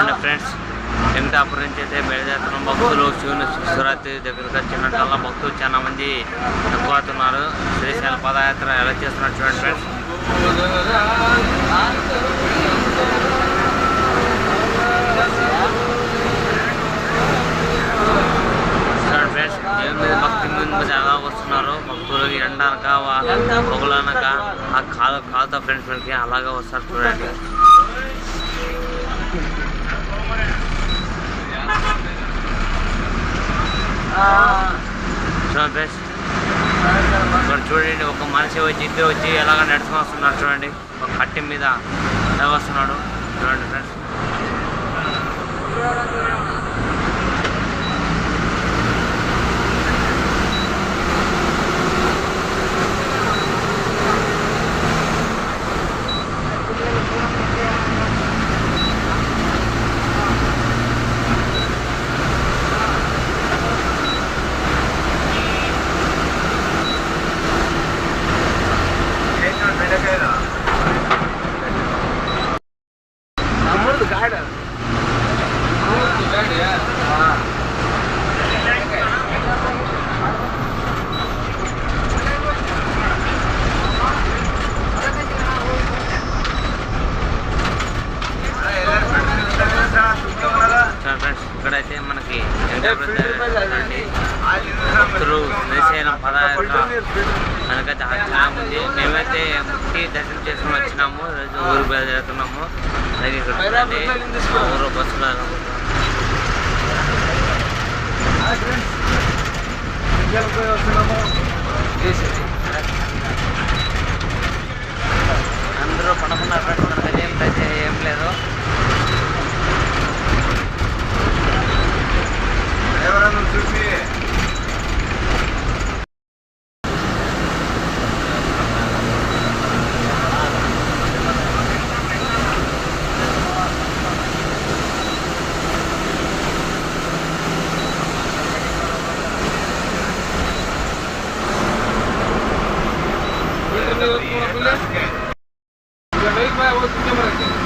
చూడండి ఫ్రెండ్స్ వెంకటాపురం నుంచి అయితే బయలుదేరుతున్నాం భక్తులు శివుని శివరాత్రి దగ్గరకు వచ్చినట్ల భక్తులు చాలా మంది ఎక్కువ అవుతున్నారు శ్రీశైల పదయాత్ర ఎలా చేస్తున్నారు చూడండి ఫ్రెండ్స్ చూడండి ఫ్రెండ్స్ దేవుని భక్తి వస్తున్నారు? భక్తులు ఎండనక పొగలనక ఆ కాలు కాలుతో ఫ్రెండ్స్ మనకి అలాగే వస్తారు చూడండి. చూడండి బెస్ట్ ఇక్కడ చూడండి ఒక మనిషి వచ్చి ఇద్దరు వచ్చి ఎలాగ నడుచుకొని వస్తున్నారు చూడండి. ఒక కట్టె మీద ఎలా వస్తున్నాడు చూడండి ఫ్రెండ్స్. తమ్ముడు గాడ చూడండి ఫ్రెండ్స్ ఇక్కడైతే మనకి వెంకటాపురం భక్తులు శ్రీశైలం పదయాత్ర ఇంకా చాలా ఉంది. మేమైతే ముక్తి దర్శనం చేసుకుని వచ్చినాము. రోజు ఊరు బయలుదేరుతున్నాము. అలాగే ఇక్కడ చూడండి మా ఊరు బస్సులో ఎలా लेफ़्ट है राइट में वो सिस्टम रहते हैं